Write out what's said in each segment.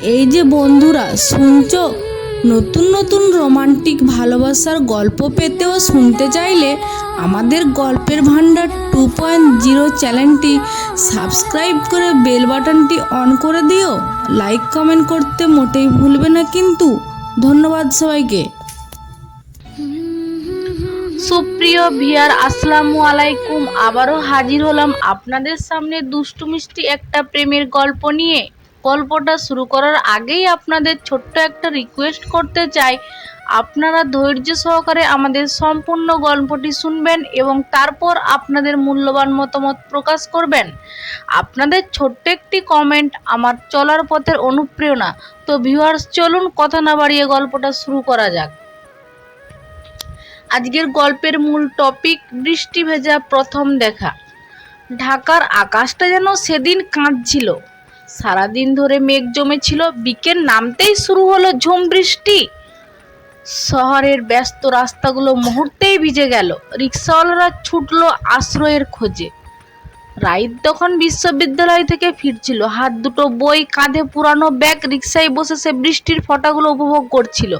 এই যে বন্ধুরা, শুনছ? নতুন নতুন রোমান্টিক ভালোবাসার গল্প পেতেও শুনতে চাইলে আমাদের গল্পের ভাণ্ডার টু পয়েন্ট জিরো চ্যানেলটি সাবস্ক্রাইব করে বেল বাটনটি অন করে দিও। লাইক, কমেন্ট করতে মোটেই ভুলবে না কিন্তু। ধন্যবাদ সবাইকে। সুপ্রিয় ভিয়ার, আসসালামু আলাইকুম। আবারও হাজির হলাম আপনাদের সামনে দুষ্টু মিষ্টি একটা প্রেমের গল্প নিয়ে। গল্পটা শুরু করার আগেই আপনাদের ছোট্ট একটা রিকোয়েস্ট করতে চাই। আপনারা ধৈর্য সহকারে আমাদের সম্পূর্ণ গল্পটি শুনবেন এবং তারপর আপনাদের মূল্যবান মতামত প্রকাশ করবেন। আপনাদের ছোট্ট একটি কমেন্ট আমার চলার পথের অনুপ্রেরণা। তো ভিউয়ার্স চলুন কথা না বাড়িয়ে গল্পটা শুরু করা যাক। আজকের গল্পের মূল টপিক বৃষ্টি ভেজা প্রথম দেখা। ঢাকার আকাশটা যেন সেদিন কাঁদছিল। সারাদিন ধরে মেঘ জমেছিল, বিকেল নামতেই শুরু হলো ঝুম বৃষ্টি। শহরের ব্যস্ত রাস্তাগুলো মুহূর্তেই ভিজে গেল, রিক্সাওয়ালারা ছুটলো আশ্রয়ের খোঁজে। রাইত তখন বিশ্ববিদ্যালয় থেকে ফিরছিল, হাত দুটো বই কাঁধে পুরানো ব্যাগ রিক্সায় বসে সে বৃষ্টির ফোঁটাগুলো উপভোগ করছিল।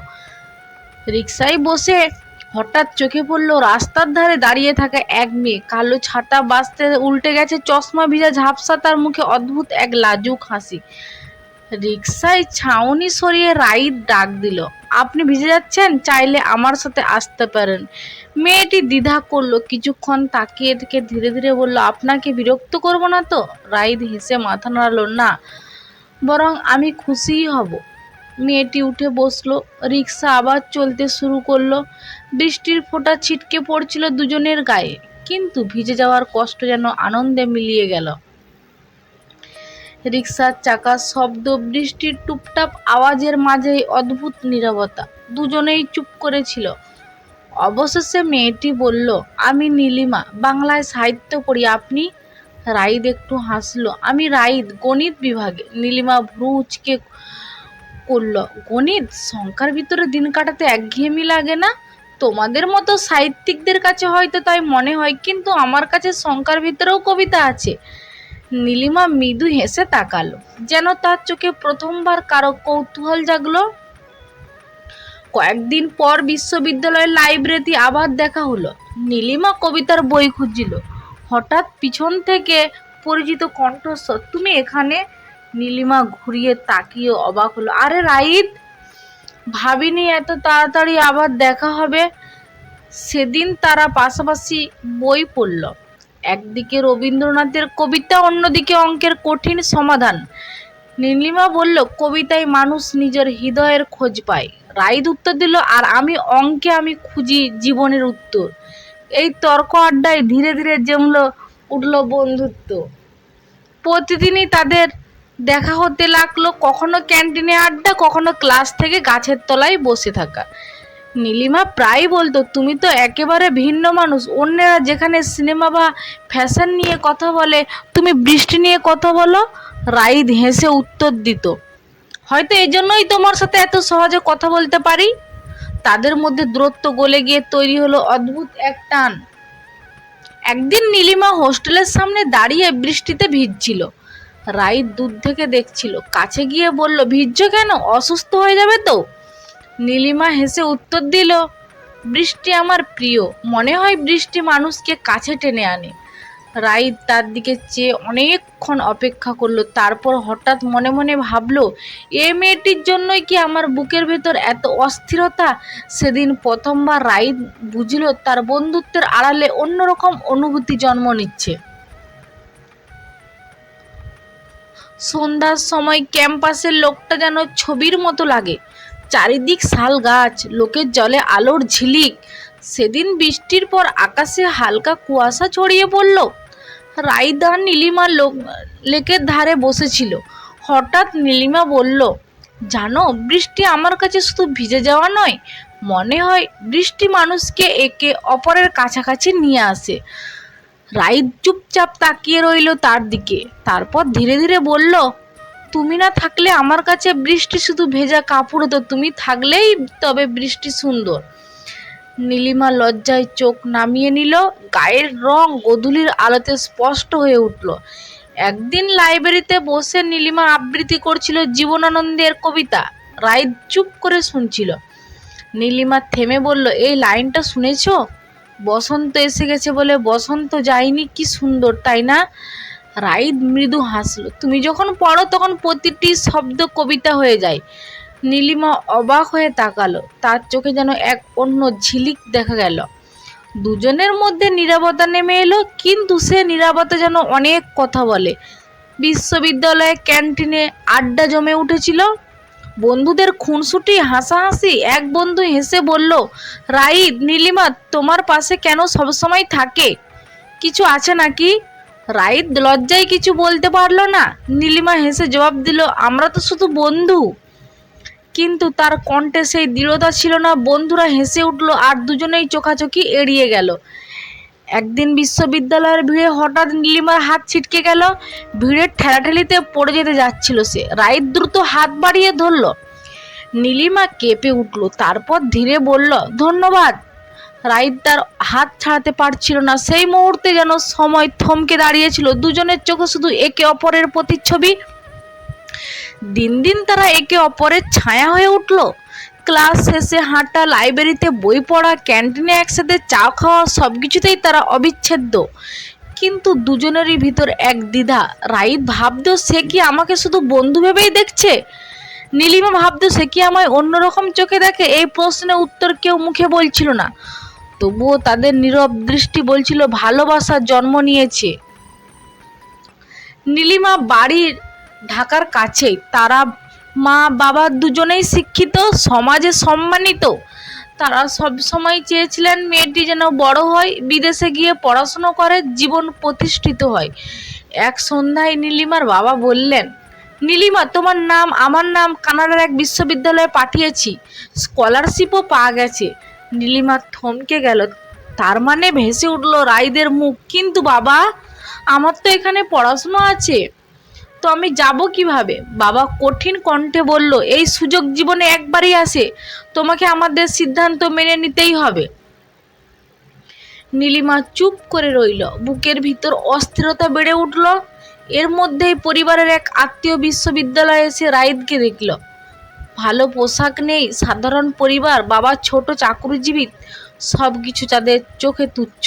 রিক্সায় বসে হঠাৎ চোখে পড়ল রাস্তার ধারে দাঁড়িয়ে থাকা এক মেয়ে। কালো ছাতা বাঁচতে উল্টে গেছে, চশমা ভিজা ঝাপসা তার মুখে অদ্ভুত এক লাজুক হাসি। রিক্সায় ছাউনি সরিয়ে রাইত ডাক দিল, আপনি ভিজে যাচ্ছেন? চাইলে আমার সাথে আসতে পারেন। মেয়েটি দ্বিধা করল, কিছুক্ষণ তাকিয়ে থেকে ধীরে ধীরে বলল, আপনাকে বিরক্ত করব না তো? রাইদ হেসে মাথা নাড়ালো, না, বরং আমি খুশিই হব। মেয়েটি উঠে বসল। রিক্সা আবার চলতে শুরু করল। বৃষ্টির ফোঁটা ছিটকে পড়ছিল দুজনের গায়ে। কিন্তু ভিজে যাওয়ার কষ্ট যেন আনন্দে মিলিয়ে গেল। রিক্সার চাকার শব্দ, বৃষ্টির টুপটাপ আওয়াজের মাঝেই অদ্ভুত নীরবতা। দুজনেই চুপ করেছিল। অবশেষে মেয়েটি বলল, আমি নীলিমা, বাংলায় সাহিত্য পড়ি। আপনি? রাইদ একটু হাসলো, আমি রাইদ, গণিত বিভাগে। নীলিমা ভ্রু উচকে করল। গণিত, সংখ্যার ভিতরে দিন কাটাতে একঘেয়েমি লাগে না? তোমাদের মতো সাহিত্যিকদের কাছে হয়তো তাই মনে হয়, কিন্তু আমার কাছে সংখ্যার ভিতরেও কবিতা আছে। নীলিমা মৃদু হেসে তাকালো। যেন তার চোখে প্রথমবার কারও কৌতূহল জাগলো। কয়েকদিন পর বিশ্ববিদ্যালয়ের লাইব্রেরিতে আবার দেখা হলো। নীলিমা কবিতার বই খুঁজছিল। হঠাৎ পিছন থেকে পরিচিত কণ্ঠস্বর, তুমি এখানে? নীলিমা ঘুরিয়ে তাকিয়ে অবাক হলো। আরে রাইদ ভাবিনি এত তাড়াতাড়ি আবার দেখা হবে। সেদিন তারা পাশাপাশি বই পড়ল। একদিকে রবীন্দ্রনাথের কবিতা, অন্যদিকে অঙ্কের কঠিন সমাধান। নীলিমা বলল, কবিতায় মানুষ নিজের হৃদয়ের খোঁজ পায়। রাইদ উত্তর দিল, আর আমি অঙ্কে আমি খুঁজি জীবনের উত্তর। এই তর্ক আড্ডায় ধীরে ধীরে জমল উঠল বন্ধুত্ব। প্রতিদিনই তাদের দেখা হতে লাগল কখনো ক্যান্টিনে আড্ডা, কখনো ক্লাস থেকে গাছের তলায় বসে থাকা। নীলিমা প্রায় বলতো, তুমি তো একেবারে ভিন্ন মানুষ। অন্যেরা যেখানে সিনেমা বা ফ্যাশন নিয়ে কথা বলে, তুমি বৃষ্টি নিয়ে কথা বলো। রাইদ হেসে উত্তর দিত, হয়তো এই জন্যই তোমার সাথে এত সহজে কথা বলতে পারি? তাদের মধ্যে দূরত্ব গলে গিয়ে তৈরি হলো অদ্ভুত এক টান। একদিন নীলিমা হোস্টেলের সামনে দাঁড়িয়ে বৃষ্টিতে ভিজছিল। রাইত দূর থেকে দেখছিল। কাছে গিয়ে বলল ভিজছ কেন? অসুস্থ হয়ে যাবে তো? নীলিমা হেসে উত্তর দিল, বৃষ্টি আমার প্রিয়। মনে হয় বৃষ্টি মানুষকে কাছে টেনে আনে। রাইত তার দিকে চেয়ে অনেকক্ষণ অপেক্ষা করল। তারপর হঠাৎ মনে মনে ভাবলো, এ মেয়েটির জন্যই কি আমার বুকের ভেতর এত অস্থিরতা? সেদিন প্রথমবার রাইত বুঝলো তার বন্ধুত্বের আড়ালে অন্যরকম অনুভূতি জন্ম নিচ্ছে। সন্ধ্যার সময় ক্যাম্পাসের লোকটা যেন ছবির মতো লাগে। চারিদিক শাল গাছ, লোকের জলে আলোর ঝিলিক। সেদিন বৃষ্টির পর আকাশে হালকা কুয়াশা ছড়িয়ে পড়ল। রাইদা নীলিমা লোক, লেকের ধারে বসেছিল। হঠাৎ নীলিমা বলল, জানো, বৃষ্টি আমার কাছে শুধু ভিজে যাওয়া নয়, মনে হয় বৃষ্টি মানুষকে একে অপরের কাছাকাছি নিয়ে আসে। রাইদ চুপচাপ তাকিয়ে রইল তার দিকে। তারপর ধীরে ধীরে বলল, তুমি না থাকলে আমার কাছে বৃষ্টি শুধু ভেজা কাপড় তো তুমি থাকলেই তবে বৃষ্টি সুন্দর। নীলিমা লজ্জায় চোখ নামিয়ে নিল, গায়ের রং গোধূলির আলোতে স্পষ্ট হয়ে উঠল। একদিন লাইব্রেরিতে বসে নীলিমা আবৃত্তি করছিল জীবনানন্দের কবিতা। রাইদ চুপ করে শুনছিল। নীলিমা থেমে বলল, এই লাইনটা শুনেছো? বসন্ত এসে গেছে বলে বসন্ত যায়নি, কি সুন্দর, তাই না? রাইদ মৃদু হাসলো। তুমি যখন পড়ো তখন প্রতিটি শব্দ কবিতা হয়ে যায়। নীলিমা অবাক হয়ে তাকালো। তার চোখে যেন এক অন্য ঝিলিক দেখা গেল। দুজনের মধ্যে নীরবতা নেমে এলো, কিন্তু সে নীরবতা যেন অনেক কথা বলে। বিশ্ববিদ্যালয়ে ক্যান্টিনে আড্ডা জমে উঠেছিল। বন্ধুদের খুনসুটি, হাসাহাসি। এক বন্ধু হেসে বলল, রাইদ, নীলিমা, তোমার পাশে কেন সবসময় থাকে? কিছু আছে নাকি? রাইদ লজ্জায় কিছু বলতে পারল না। নীলিমা হেসে জবাব দিল, আমরা তো শুধু বন্ধু। কিন্তু তার কণ্ঠে সেই দৃঢ়তা ছিল না। বন্ধুরা হেসে উঠল, আর দুজনেই চোখাচোখি এড়িয়ে গেল। একদিন বিশ্ববিদ্যালয়ের ভিড়ে হঠাৎ নীলিমার হাত ছিটকে গেল ভিড়ের ঠেলাঠেলিতে পড়ে যেতে যাচ্ছিল সে। রাইত দ্রুত হাত বাড়িয়ে ধরল। নীলিমা কেঁপে উঠল, তারপর ধীরে বলল, ধন্যবাদ। রাইত তার হাত ছাড়াতে পারছিল না। সেই মুহূর্তে যেন সময় থমকে দাঁড়িয়েছিল। দুজনের চোখে শুধু একে অপরের প্রতিচ্ছবি। দিন দিন তারা একে অপরের ছায়া হয়ে উঠল। ক্লাস শেষে হাঁটা, লাইব্রেরিতে বই পড়া, ক্যান্টিনে একসাথে চা খাওয়া সব কিছুতেই তারা অবিচ্ছেদ্য। কিন্তু দুজনেরই ভিতর এক দ্বিধা। রাইত ভাবতো সে কি আমাকে শুধু বন্ধু ভেবেই দেখছে? নীলিমা ভাবতো সে কি আমায় অন্যরকম চোখে দেখে? এই প্রশ্নের উত্তর কেউ মুখে বলছিল না। তবুও তাদের নীরব দৃষ্টি বলছিল, ভালোবাসা জন্ম নিয়েছে। নীলিমা বাড়ির ঢাকার কাছেই, তারা মা বাবা দুজনেই শিক্ষিত, সমাজে সম্মানিত। তারা সব সময় চেয়েছিলেন মেয়েটি যেন বড় হয়, বিদেশে গিয়ে পড়াশুনো করে, জীবন প্রতিষ্ঠিত হয়। এক সন্ধ্যায় নীলিমার বাবা বললেন, নীলিমা, তোমার নাম, আমার নাম কানাডার এক বিশ্ববিদ্যালয়ে পাঠিয়েছি। স্কলারশিপও পাওয়া গেছে। নীলিমা থমকে গেল। তার মানে ভেসে উঠল রাইদের মুখ। কিন্তু বাবা, আমার তো এখানে পড়াশুনো আছে। আমি যাব কীভাবে? বাবা কঠিন কণ্ঠে বলল, এই সুযোগ জীবনে একবারই আসে। তোমাকে আমাদের সিদ্ধান্ত মেনে নিতেই হবে। নীলিমা চুপ করে রইল। বুকের ভিতর অস্থিরতা বেড়ে উঠল। এর মধ্যেই পরিবারের এক আত্মীয় বিশ্ববিদ্যালয়ে এসে রাইদকে দেখল। ভালো পোশাক নেই, সাধারণ পরিবার, বাবা ছোট চাকরিজীবী সব কিছু তাদের চোখে তুচ্ছ।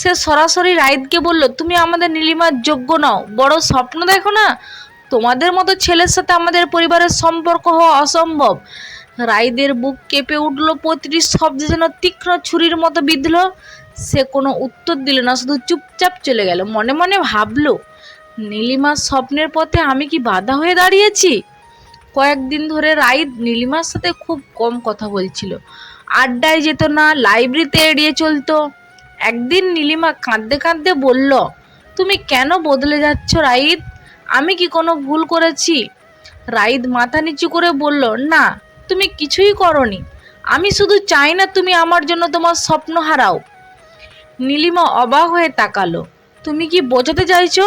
সে সরাসরি রাইদকে বলল, তুমি আমাদের নীলিমার যোগ্য নও, বড় স্বপ্ন দেখো না? তোমাদের মতো ছেলের সাথে আমাদের পরিবারের সম্পর্ক হওয়া অসম্ভব। রাইদের বুক কেঁপে উঠল প্রতিটি শব্দ যেন তীক্ষ্ণ ছুরির মতো বিঁধল। সে কোনো উত্তর দিল না, শুধু চুপচাপ চলে গেল, মনে মনে ভাবলো নীলিমার স্বপ্নের পথে আমি কি বাধা হয়ে দাঁড়িয়েছি? কয়েকদিন ধরে রাইদ নীলিমার সাথে খুব কম কথা বলছিল। আড্ডায় যেত না, লাইব্রেরিতে এড়িয়ে চলতো। একদিন নীলিমা কাঁদতে কাঁদতে বলল, তুমি কেন বদলে যাচ্ছ রাইদ আমি কি কোনো ভুল করেছি? রাইদ মাথা নিচু করে বলল, না, তুমি কিছুই করনি। আমি শুধু চাই না তুমি আমার জন্য তোমার স্বপ্ন হারাও। নীলিমা অবাক হয়ে তাকালো, তুমি কি বোঝাতে চাইছো?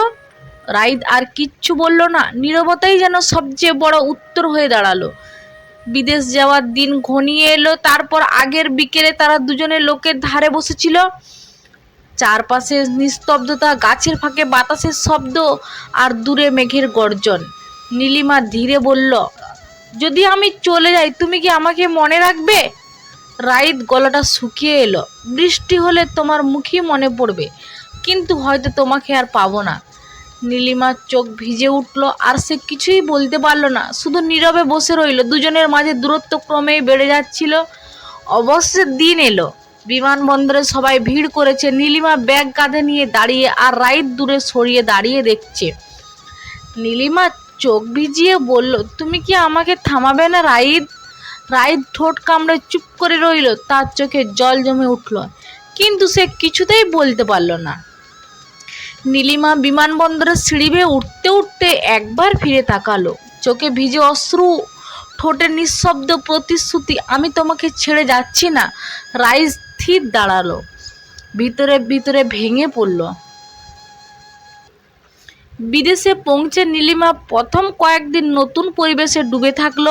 রাইদ আর কিচ্ছু বলল না, নীরবতাই যেন সবচেয়ে বড় উত্তর হয়ে দাঁড়াল। বিদেশ যাওয়ার দিন ঘনিয়ে এলো, তারপর আগের বিকেলে তারা দুজনে লোকের ধারে বসেছিল। চারপাশে নিস্তব্ধতা, গাছের ফাঁকে বাতাসের শব্দ আর দূরে মেঘের গর্জন। নীলিমা ধীরে বলল, যদি আমি চলে যাই, তুমি কি আমাকে মনে রাখবে? রাইত গলাটা শুকিয়ে এলো। বৃষ্টি হলে তোমার মুখই মনে পড়বে, কিন্তু হয়তো তোমাকে আর পাবো না। নীলিমার চোখ ভিজে উঠল, আর সে কিছুই বলতে পারল না। শুধু নীরবে বসে রইল, দুজনের মাঝে দূরত্ব ক্রমেই বেড়ে যাচ্ছিল। অবশ্যই দিন এলো। বিমানবন্দরে সবাই ভিড় করেছে। নীলিমা ব্যাগ কাঁধে নিয়ে দাঁড়িয়ে আর রাইত দূরে সরিয়ে দাঁড়িয়ে দেখছে। নীলিমা চোখ ভিজিয়ে বলল, তুমি কি আমাকে থামাবে না রাইদ রাইদ ঠোঁট কামড়ে চুপ করে রইল, তার চোখে জল জমে উঠল। কিন্তু সে কিছুতেই বলতে পারল না। নীলিমা বিমানবন্দরের সিঁড়ি বেয়ে উঠতে উঠতে একবার ফিরে তাকালো। চোখে ভিজে অশ্রু ঠোঁটে নিঃশব্দ প্রতিশ্রুতি, আমি তোমাকে ছেড়ে যাচ্ছি না। রাইজ স্থির দাঁড়াল, ভিতরে ভিতরে ভেঙে পড়ল। বিদেশে পৌঁছে নীলিমা প্রথম কয়েকদিন নতুন পরিবেশে ডুবে থাকল।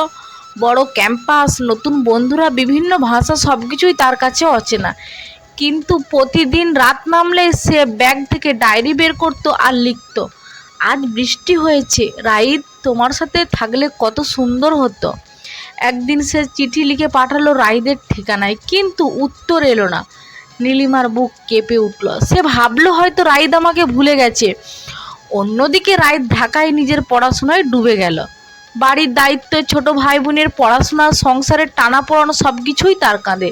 বড় ক্যাম্পাস, নতুন বন্ধুরা, বিভিন্ন ভাষা সব কিছুই তার কাছে অচেনা। কিন্তু প্রতিদিন রাত নামলে সে ব্যাগ থেকে ডায়েরি বের করতো আর লিখতো। আজ বৃষ্টি হয়েছে রাইদ তোমার সাথে থাকলে কত সুন্দর হতো। একদিন সে চিঠি লিখে পাঠালো রাইদের ঠিকানায়, কিন্তু উত্তর এলো না। নীলিমার বুক কেঁপে উঠল। সে ভাবলো হয়তো রাইদ আমাকে ভুলে গেছে। অন্যদিকে রাইদ ঢাকায় নিজের পড়াশোনায় ডুবে গেল। বাড়ির দায়িত্ব ছোট ভাই বোনের পড়াশোনা, সংসারের টানা পড়ানো সব কিছুই তার কাঁধে।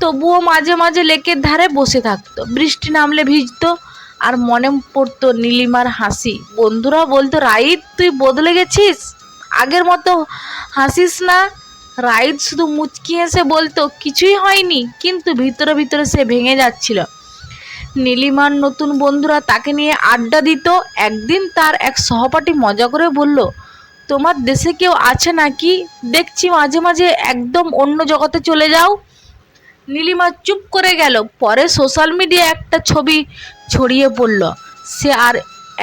তবুও মাঝে মাঝে লেকের ধারে বসে থাকতো। বৃষ্টি নামলে ভিজতো আর মনে পড়তো নীলিমার হাসি। বন্ধুরা বলতো রাইদ তুই বদলে গেছিস? আগের মতো হাসিস না। রাইদ শুধু মুচকি হেসে বলতো, কিছুই হয়নি, কিন্তু ভিতরে ভিতরে সে ভেঙে যাচ্ছিল। নীলিমার নতুন বন্ধুরা তাকে নিয়ে আড্ডা দিত। একদিন তার এক সহপাঠী মজা করে বলল, তোমার দেশে কেউ আছে নাকি? দেখছি মাঝে মাঝে একদম অন্য জগতে চলে যাও। নীলিমা চুপ করে গেল। পরে সোশ্যাল মিডিয়া একটা ছবি ছড়িয়ে পড়ল। সে আর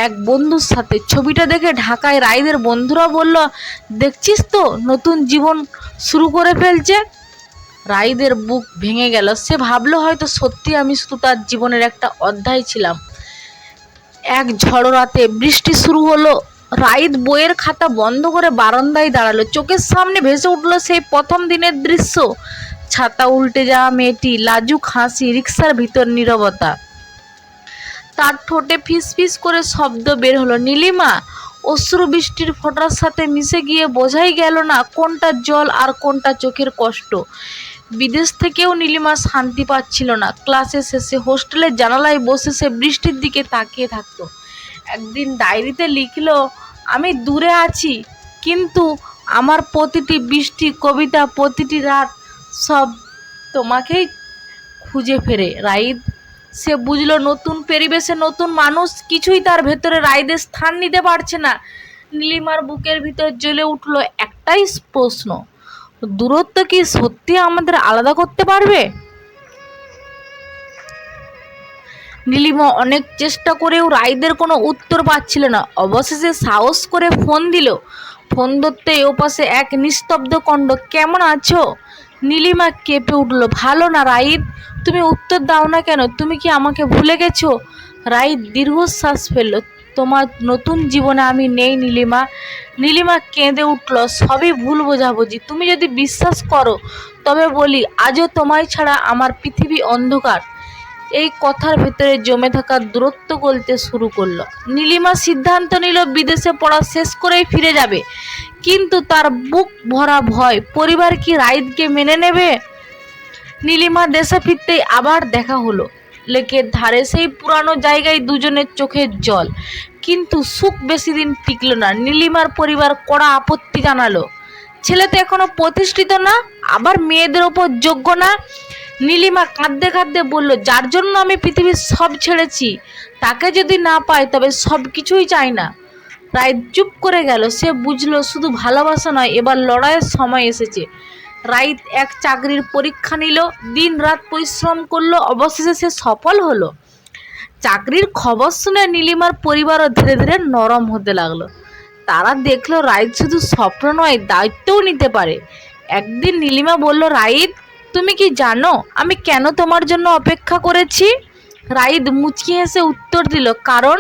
এক বন্ধুর সাথে ছবিটা দেখে ঢাকায় রাইদের বন্ধুরা বলল, দেখছিস তো নতুন জীবন শুরু করে ফেলছে? রাইদের বুক ভেঙে গেল। সে ভাবলো, হয়তো সত্যি আমি শুধু তার জীবনের একটা অধ্যায় ছিলাম। এক ঝড় রাতে বৃষ্টি শুরু হলো। রাইদ বইয়ের খাতা বন্ধ করে বারান্দায় দাঁড়াল। চোখের সামনে ভেসে উঠল সেই প্রথম দিনের দৃশ্য। ছাতা উল্টে যাওয়া মেয়েটি, লাজুক হাসি, রিক্সার ভিতর নীরবতা। তার ঠোঁটে ফিস ফিস করে শব্দ বের হলো। নীলিমা অশ্রু বৃষ্টির ফোঁটার সাথে মিশে গিয়ে বোঝাই গেল না কোনটা জল আর কোনটা চোখের কষ্ট। বিদেশ থেকেও নীলিমা শান্তি পাচ্ছিল না। ক্লাসের শেষে হোস্টেলের জানালায় বসে সে বৃষ্টির দিকে তাকিয়ে থাকতো। একদিন ডায়েরিতে লিখল, আমি দূরে আছি, কিন্তু আমার প্রতিটি বৃষ্টি, কবিতা, প্রতিটি রাত সব তোমাকেই খুঁজে ফেরে। রাইদ সে বুঝলো নতুন পরিবেশে নতুন মানুষ কিছুই তার ভেতরে রায়দের স্থান নিতে পারছে না। নীলিমার বুকের ভিতর জ্বলে উঠল একটাই প্রশ্ন, দূরত্ব কি সত্যি আমাদের আলাদা করতে পারবে? নীলিমা অনেক চেষ্টা করেও রায়দের কোনো উত্তর পাচ্ছিল না। অবশেষে সাহস করে ফোন দিল। ফোন ধরতেই ওপাশে এক নিস্তব্ধ কণ্ঠ কেমন আছো? নীলিমা কেঁপে উঠল, ভালো না রাইদ তুমি উত্তর দাও না কেন? তুমি কি আমাকে ভুলে গেছো? রাইদ দীর্ঘশ্বাস ফেলল, তোমার নতুন জীবনে আমি নেই নীলিমা। নীলিমা কেঁদে উঠল, সবই ভুল বোঝাবুঝি। তুমি যদি বিশ্বাস করো, তবে বলি, আজও তোমায় ছাড়া আমার পৃথিবী অন্ধকার। এই কথার ভেতরে জমে থাকা দূরত্ব গলতে শুরু করল। নীলিমা সিদ্ধান্ত নিল, বিদেশে পড়া শেষ করেই ফিরে যাবে। কিন্তু তার বুক ভরা ভয়। পরিবার কি রাইদকে মেনে নেবে? নীলিমা দেশে ফিরতেই আবার দেখা হলো। লেকের ধারে সেই পুরানো জায়গায় দুজনের চোখের জল। কিন্তু সুখ বেশি দিন টিকল না। নীলিমার পরিবার কড়া আপত্তি জানালো। ছেলে তো এখনও প্রতিষ্ঠিত না, আবার মেয়েদের ওপর যোগ্য না। নীলিমা কাঁদতে কাঁদতে বলল, যার জন্য আমি পৃথিবীর সব ছেড়েছি, তাকে যদি না পাই তবে সব কিছুই চাই না। রায় চুপ করে গেল। সে বুঝলো, শুধু ভালোবাসা নয়, এবার লড়াইয়ের সময় এসেছে। রাইত এক চাকরির পরীক্ষা নিল দিন রাত পরিশ্রম করল, অবশেষে সে সফল হলো। চাকরির খবর শুনে নীলিমার পরিবারও ধীরে ধীরে নরম হতে লাগল। তারা দেখল, রাইত শুধু স্বপ্ন নয়, দায়িত্বও নিতে পারে। একদিন নীলিমা বলল, রাইত, তুমি কি জানো আমি কেন তোমার জন্য অপেক্ষা করেছি? রাইদ মুচকি হেসে উত্তর দিল, কারণ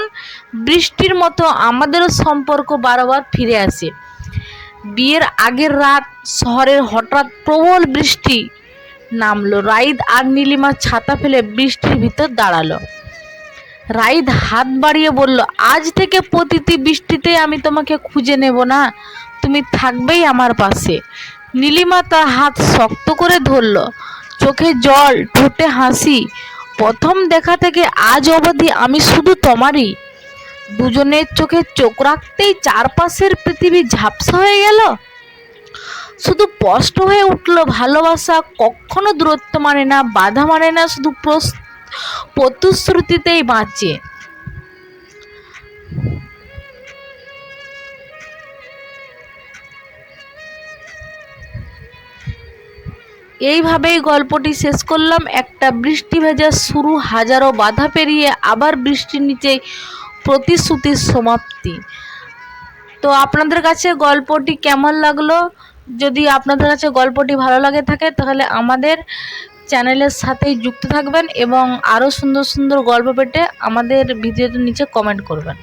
বৃষ্টির মতো আমাদেরও সম্পর্ক বারবার ফিরে আসে। বিয়ের আগের রাত শহরের হঠাৎ প্রবল বৃষ্টি নামলো। রাইদ আর নীলিমা ছাতা ফেলে বৃষ্টির ভিতর দাঁড়াল। রাইদ হাত বাড়িয়ে বলল, আজ থেকে প্রতিটি বৃষ্টিতে আমি তোমাকে খুঁজে নেব না, তুমি থাকবেই আমার পাশে। নীলিমা তার হাত শক্ত করে ধরল। চোখে জল, ঠোঁটে হাসি প্রথম দেখা থেকে আজ অবধি আমি শুধু তোমারই। দুজনের চোখে চোখ রাখতেই চারপাশের পৃথিবী ঝাপসা হয়ে গেল। শুধু স্পষ্ট হয়ে উঠল, ভালোবাসা কখনো দূরত্ব মানে না, বাধা মানে না, শুধু প্রতিশ্রুতিতেই বাঁচে। এইভাবেই গল্পটি শেষ করলাম। একটা বৃষ্টি ভেজা শুরু, হাজারো বাধা পেরিয়ে আবার বৃষ্টির নিচে প্রতিশ্রুতির সমাপ্তি। তো আপনাদের কাছে গল্পটি কেমন লাগল? যদি আপনাদের কাছে গল্পটি ভালো লাগে থাকে, তাহলে আমাদের চ্যানেলের সাথেই যুক্ত থাকবেন এবং আরও সুন্দর সুন্দর গল্প পেটে আমাদের ভিডিওটির নিচে কমেন্ট করবেন।